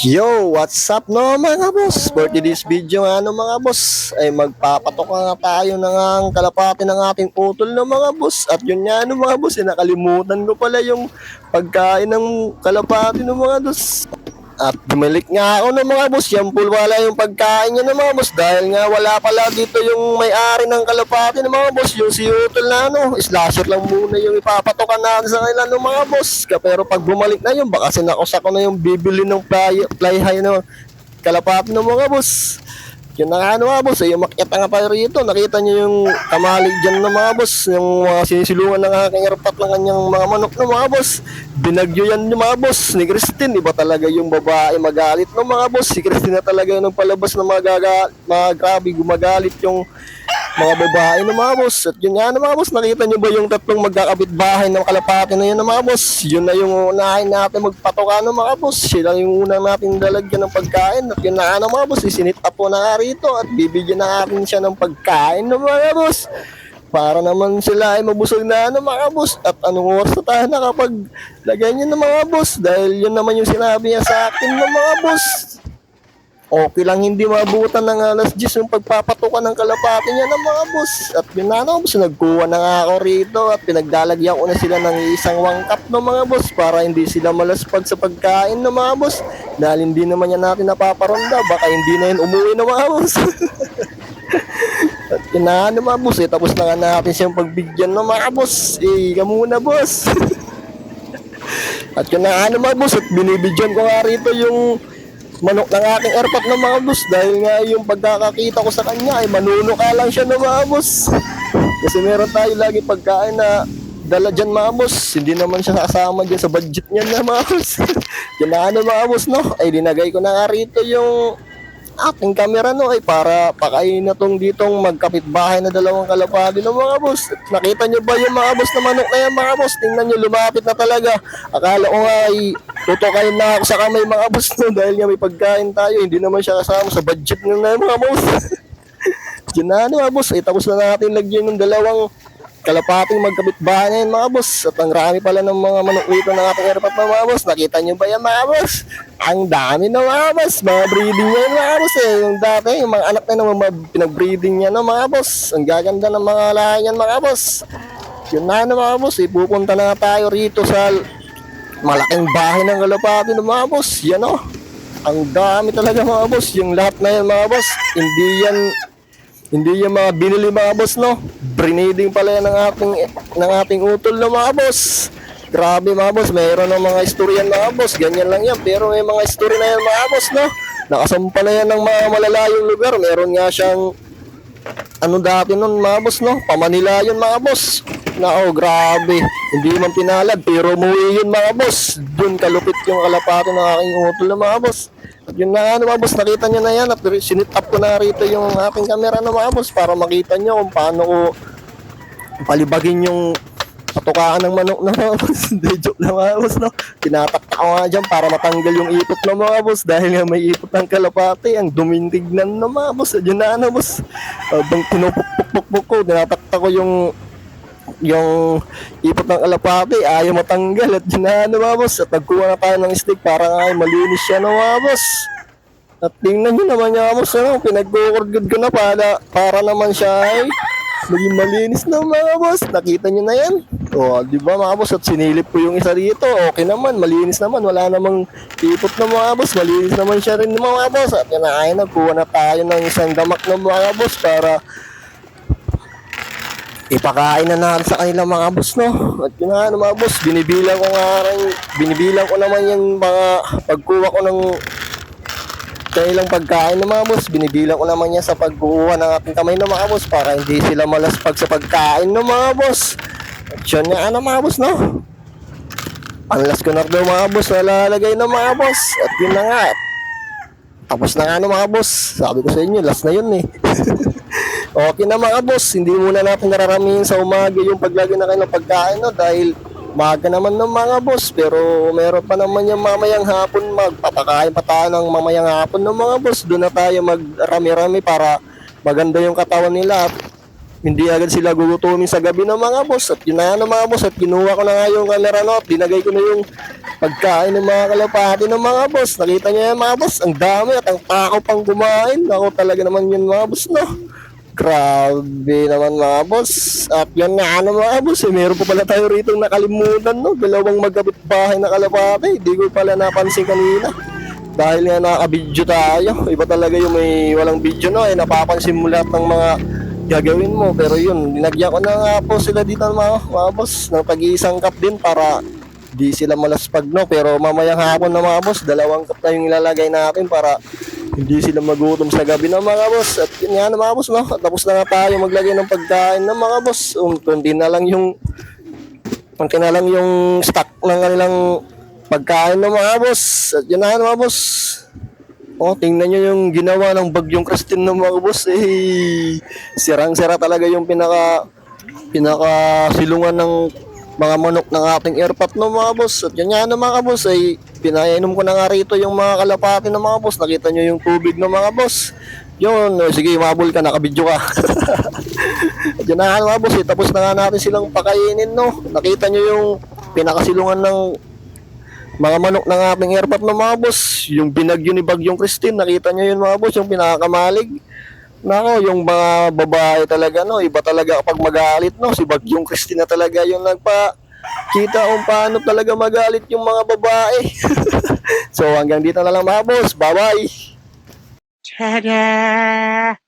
Yo, what's up no mga boss? For today's video nga no mga boss ay magpapatok nga tayo ng ang kalapati ng ating utol no mga boss. At yun nga no mga boss, eh, nakalimutan ko pala yung pagkain ng kalapati no mga boss. At bumalik nga ako no mga boss, yan wala yung pagkain niya no mga boss dahil nga wala pala dito yung may-ari ng kalapati no mga boss, yung si utol na ano, slasher lang muna yung ipapatokan natin sa kanila no mga boss. Pero pag bumalik na yun, baka sinakos ako na yung bibili ng fly, fly high no kalapati no mga boss. Yun na nga ano boss, eh, umakyat na nga tayo rito. Nakita niyo yung kamalig dyan ng mga boss, yung mga sinisilungan ng aking airpat ng kanyang mga manok ng mga boss. Binagyo yan yung mga boss ni Christine. Iba talaga yung babae magalit ng mga boss. Si Christine na talaga yung palabas na mga, gaga, mga grabe, gumagalit yung mga babae ng mga boss. At yun nga ng mga boss, nakita niyo ba yung tatlong magkakabit bahay ng kalapati na yun ng mga boss? Yun na yung unahin natin magpatoka ng mga boss. Sila yung unang natin dalagyan ng pagkain. At yun na nga ng mga boss, isinit po na nga rito at bibigyan na natin siya ng pagkain ng mga boss. Para naman sila ay mabusog na ano mga boss. At anong oras na tayo nakapag lagay niya ng mga boss. Dahil yun naman yung sinabi niya sa akin ng mga boss. Okay lang hindi mabutan ng alas 10 yung pagpapatukan ng kalapati niya ng mga boss. At yun na boss, nagkuha na nga ako rito at pinagdalagyan ko na sila ng isang wangkap ng mga boss para hindi sila malaspag sa pagkain ng mga boss. Dahil hindi naman yan natin napaparonda, baka hindi na yun umuwi ng mga boss. at na ano mga boss, eh, tapos na nga natin siyang pagbigyan ng mga boss. Eh, ka muna boss. at na ano mga boss, at binibigyan ko nga rito yung manok ng aking airpot ng mga boss dahil nga yung pagkakakita ko sa kanya ay manunuka lang siya ng mga boss. Kasi meron tayo lagi pagkain na dala dyan mga boss. Hindi naman siya kasama dyan sa budget niya na mga boss. Yan mga boss no, ay dinagay ko na nga rito yung ating camera no ay para pakain na tong ditong magkapitbahay na dalawang kalapati ng mga boss. Nakita nyo ba yung mga boss na manok na yan mga boss? Tingnan nyo lumapit na talaga. Akala ko nga ay tutukayin na ako sa kamay mga boss no dahil nga may pagkain tayo. Hindi naman siya kasama sa budget nyo na mga boss. Diyan na ano mga boss. Ay tapos na natin lagyan ng dalawang kalapating magkapitbahay na yun mga boss. At ang rami pala ng mga manok dito ng ating airpat na mga boss. Nakita nyo ba yan mga boss? Ang dami na mga boss. Mga breeding niya yun mga boss eh. Yung dati, yung mga anak na ng mga pinag-breeding niya no mga boss. Ang gaganda ng mga lahi niyan mga boss. Yun na ano mga boss. Ipupunta na tayo rito sa malaking bahay ng kalapati ng mga boss. Yan o. Ang dami talaga mga boss. Yung lahat na yan mga boss. Hindi yan hindi yung mga binili mga boss, no? Brinading pala yan ng ating, ng ating utol na mga boss. Grabe mga boss, mayroon ng mga istoryan mga boss. Ganyan lang yan. Pero may mga istorya na yan mga boss, no? Nakasampa na yan ng mga malalayong lugar. Meron nga siyang ano dati nun mga boss, no? Pamanila yun mga boss. Na oh, grabe. Hindi man pinalad, pero umuwi yun mga boss. Doon kalupit yung kalapati ng aking utol na mga boss. At yun na nga mga boss, nakita nyo na yan at sinit up ko na rito yung aking camera na mga boss para makita nyo kung paano ko palibagin yung patukaan ng manok na mga boss. Hindi, joke lang mga boss, no? Tinatakta ko nga dyan para matanggal yung ipot ng mga boss dahil nga may ipot ng kalapati. Ang dumindignan ng mga boss. At yun na ano, boss. Habang pinupukpukpuk ko, tinatakta ko yung yung ipot ng kalapati, ayaw matanggal. At yun na ano, mga boss. At nagkuha na tayo ng stick para nga malinis siya ng mga boss. At tingnan nyo naman yung boss, ano, pinagkukurgod ko na para, para naman siya ay maging malinis na mga boss. Nakita nyo na yan. O, di ba mga boss? At sinilip ko yung isa dito. Okay naman, malinis naman. Wala namang ipot na mga boss. Malinis naman siya rin mga boss. At yan na ay nagkuha na tayo ng isang damak ng mga boss para ipakain na natin sa kanila mga boss no? At yun nga ano, mga boss binibilang ko nga rin binibilang ko naman yung mga pagkuha ko ng kailang pagkain ng mga boss? Binibilang ko naman yan sa pagkuha ng ating kamay ng mga boss? Para hindi sila malaspag sa pagkain ng mga boss? At yun nga ano mga boss no? Panlas ko na daw mga boss nalalagay ng mga boss? At yun na nga. Tapos na nga ano mga boss. Sabi ko sa inyo last na yun eh Okay na mga boss, hindi muna natin nararamihin sa umaga yung paglagay na kayo ng pagkain no? Dahil maga naman ng mga boss pero meron pa naman yung mamayang hapon. Magpapakain pa tayo ng mamayang hapon ng mga boss. Doon na tayo magrami-rami para maganda yung katawan nila. At hindi agad sila gugutumin sa gabi ng mga boss. At yun na ng mga boss at kinuha ko na nga yung camera no? At dinagay ko na yung pagkain ng mga kalapati ng mga boss. Nakita niyo yan mga boss, ang dami at ang takaw pang kumain. Ako talaga naman yun mga boss, no? Grabe naman mga boss. At yan nga ano mga boss, eh, meron pa pala tayo rito nakalimutan, no? Dalawang magkabit bahay na kalapati. Hindi ko pala napansin kanina. Dahil nga naka-video tayo. Iba talaga yung may walang video, no? Eh, napapansin mo lahat ng mga gagawin mo. Pero yun, linagyan ko na nga po sila dito mga, mga boss ng tag-iisang cup din para di sila malaspag no pero mamayang hapon na mga boss dalawang cup na yung ilalagay natin para hindi sila magutom sa gabi na mga boss. At yun nga na mga boss no? Tapos na nga tayo maglagay ng pagkain ng mga boss. Um, kundi na lang yung kundi na lang yung stock ng kanilang pagkain ng mga boss? At yun na mga boss. Oh, tingnan nyo yung ginawa ng bagyong Christine ng mga boss. Eh, sirang-sira talaga yung pinaka pinaka silungan ng mga manok ng ating airpot no mga boss. At yun nga na mga boss ay pinainom ko na nga rito yung mga kalapati ng mga boss. Nakita nyo yung tubig ng mga boss. Yun, eh, sige, mabul ka, nakabidyo ka. Nga mga boss, eh, tapos na nga natin silang pakainin no. Nakita nyo yung pinakasilungan ng mga manok ng ating airpot ng mga boss. Yung binagyo ni Bagyong Christine, nakita nyo yun mga boss, yung pinakamalig. Nako, yung mga babae talaga, no, iba talaga kapag magalit, no, si Bagyong Christine na talaga yung nagpa kita kung paano talaga magalit yung mga babae. so hanggang dito na lang mga boss. Bye-bye! Ta-da!